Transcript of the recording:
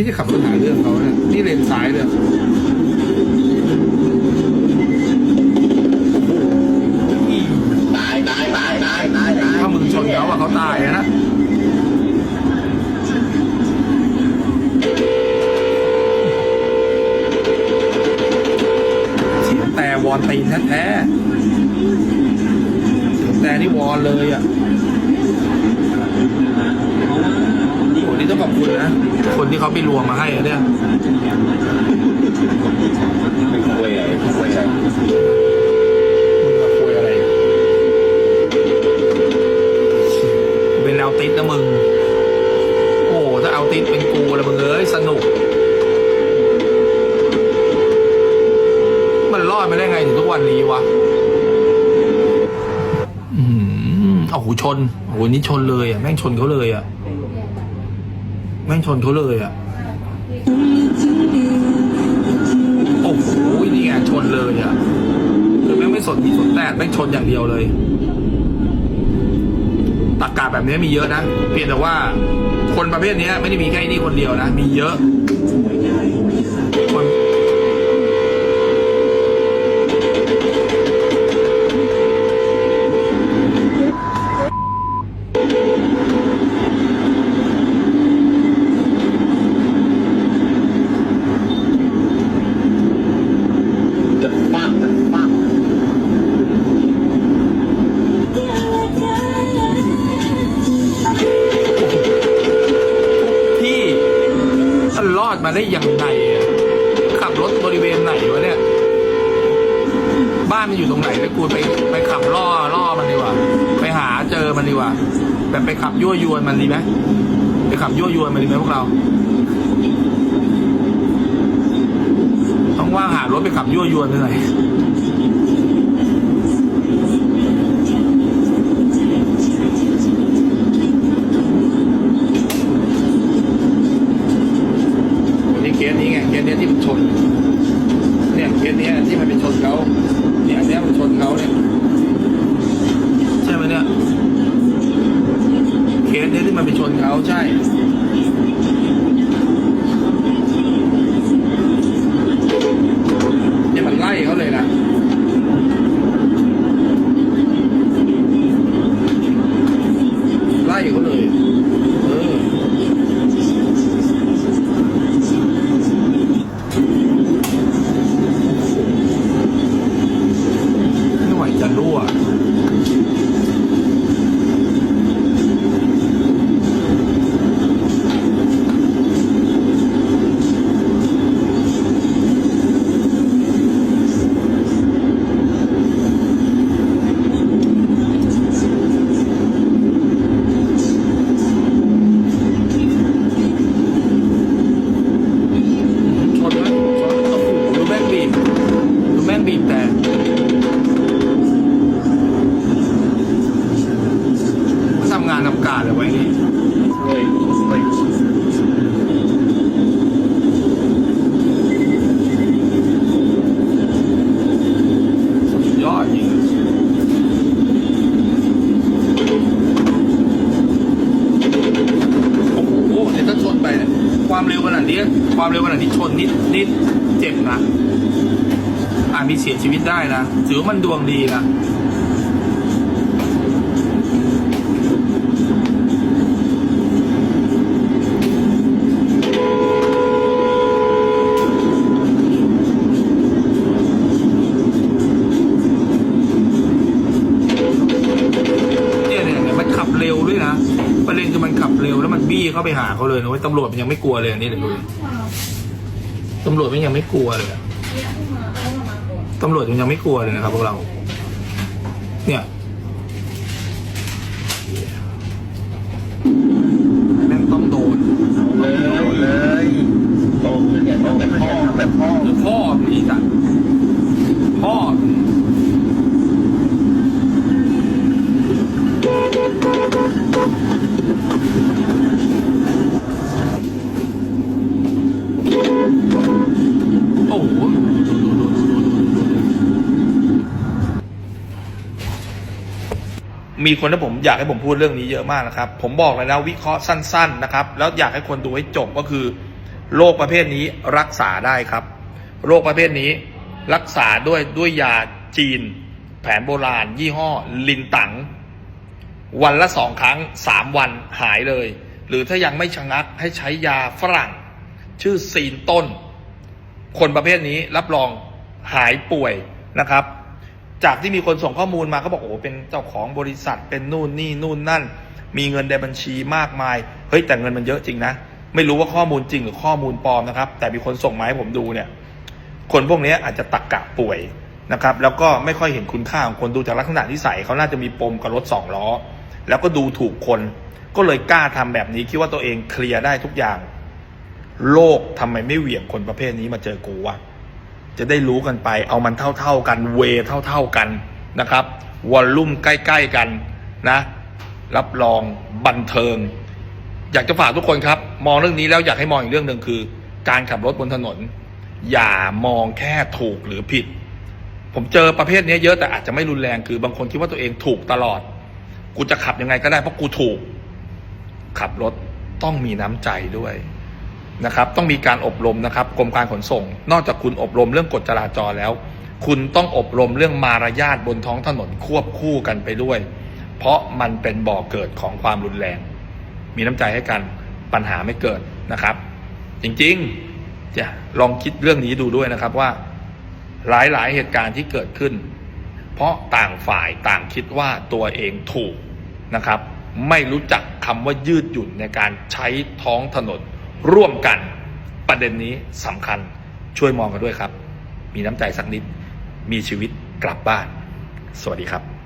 ที่ที่ขับรถหาเรื่องเขาเนี่ยนี่เลนซ้ายเลยอีตายตายตายตายตายตายถ้ามึงชนเขาอะเขาตายนะเสียงแต่วอนตีนแท้ๆเสียงแต่นี่วอนเลยอะโอ้โหนี่ ต้องขอบคุณนะ คนที่เขาไปรวมมาให้อะเนี่ยคุยอะไรคุยอะไรมึงมาคุยอะไร เป็นเอาติสนะมึง โอ้โหถ้าเอาติสเป็นกูล้วมึงเอ้ยสนุก มันรอดไมาได้ไงถึงทุกวันนี้วะอืมโอ้โหชน โอ้โหนี่ชนเลยอะ แม่งชนเขาเลยอะ ม่งชนเขาเลยอะ โอ้โห นี่ไงชนเลยอะ คือแม่งไม่สนมีสนแต่แม่งชนอย่างเดียวเลยตักกาแบบนี้มีเยอะนะ เพียงแต่ว่าคนประเภทนี้ไม่ได้มีแค่นี้คนเดียวนะ มีเยอะ มันรอดมาได้ยังไงขับรถบริเวณไหนวะเนี่ย บ้านมันอยู่ตรงไหนแล้วกูไปไปขับล่อล่อมันดีกว่า ไปหาเจอมันดีกว่าแบบไปขับยั่วยวนมันดีไหมไปขับยั่วยวนมันดีไหมพวกเราต้องว่างหารถไปขับยั่วยวนไปหน่อย นี่ยเคสนี้ที่มันไปชนเขาเนี่ยอันเนี้ยมันชนเขาเนี่ยใช่ไหมเนี่ยเคสนี้ยที่มันไปชนเขาใช่ นี้ความเร็วขนาดนี้ชนนิดนิดเจ็บนะอาจมีเสียชีวิตได้นะถือว่ามันดวงดีนะ เนี่ยมันขับเร็วด้วยนะประเด็นคือมันขับเร็วแล้วมันบี้เข้าไปหาเขาเลยนะเว้ยตำรวจมันยังไม่กลัวเลยอันนี้เดี๋ยวดูดิตำรวจมันยังไม่กลัวเลยอะตำรวจมันยังไม่กลัวเลยนะครับพวกเรา เนี่ยแม่งต้องโดนเลยเลยโตขึ้นเนี่ยต้องแบบพ่อแบบพ่อหรือพ่อมึงอี มีคนที่ผมอยากให้ผมพูดเรื่องนี้เยอะมากนะครับ ผมบอกเลยนะวิเคราะห์สั้น ๆ นะครับ แล้วอยากให้คนดูให้จบก็คือโรคประเภทนี้รักษาได้ครับ โรคประเภทนี้รักษาด้วยด้วยยาจีน แผนโบราณ ยี่ห้อ ลินตัง วันละสองครั้งสามวันหายเลย หรือถ้ายังไม่ชะงักให้ใช้ยาฝรั่ง ชื่อซีนต้น คนประเภทนี้รับรองหายป่วยนะครับ จากที่มีคนส่งข้อมูลมาเขาบอกโอ้เป็นเจ้าของบริษัทเป็นนู่นนี่นู่นนั่น มีเงินในบัญชีมากมาย เฮ้ยแต่เงินมันเยอะจริงนะ ไม่รู้ว่าข้อมูลจริงหรือข้อมูลปลอมนะครับ แต่มีคนส่งมาให้ผมดูเนี่ย คนพวกนี้อาจจะตักกะป่วยนะครับ แล้วก็ไม่ค่อยเห็นคุณค่าของคนดูจากลักษณะนิสัยเขาน่าจะมีปมกับรถสองล้อ แล้วก็ดูถูกคน ก็เลยกล้าทำแบบนี้คิดว่าตัวเองเคลียร์ได้ทุกอย่าง โลกทำไมไม่เหวี่ยงคนประเภทนี้มาเจอกูวะ จะได้รู้กันไป เอามันเท่า ๆกัน เวเท่า ๆกันนะครับวอลลุ่มใกล้ ๆ กันนะ รับรองบันเทิง อยากจะฝากทุกคนครับ มองเรื่องนี้แล้วอยากให้มองอีกเรื่องหนึ่งคือ การขับรถบนถนน อย่ามองแค่ถูกหรือผิด ผมเจอประเภทนี้เยอะแต่อาจจะไม่รุนแรงคือบางคนคิดว่าตัวเองถูกตลอด กูจะขับยังไงก็ได้เพราะกูถูก ขับรถต้องมีน้ำใจด้วย นะครับต้องมีการอบรมนะครับกรมการขนส่ง นอกจากคุณอบรมเรื่องกฎจราจรแล้ว คุณต้องอบรมเรื่องมารยาทบนท้องถนนควบคู่กันไปด้วย เพราะมันเป็นบ่อกเกิดของความรุนแรง มีน้ำใจให้กันปัญหาไม่เกิดนะครับ จริงๆจะลองคิดเรื่องนี้ดูด้วยนะครับว่า หลายๆเหตุการณ์ที่เกิดขึ้น เพราะต่างฝ่ายต่างคิดว่าตัวเองถูกนะครับ ไม่รู้จักคำว่ายืดหยุ่นในการใช้ท้องถนน ร่วมกันประเด็นนี้สำคัญช่วยมองกันด้วยครับ มีน้ำใจสักนิด มีชีวิตกลับบ้าน สวัสดีครับ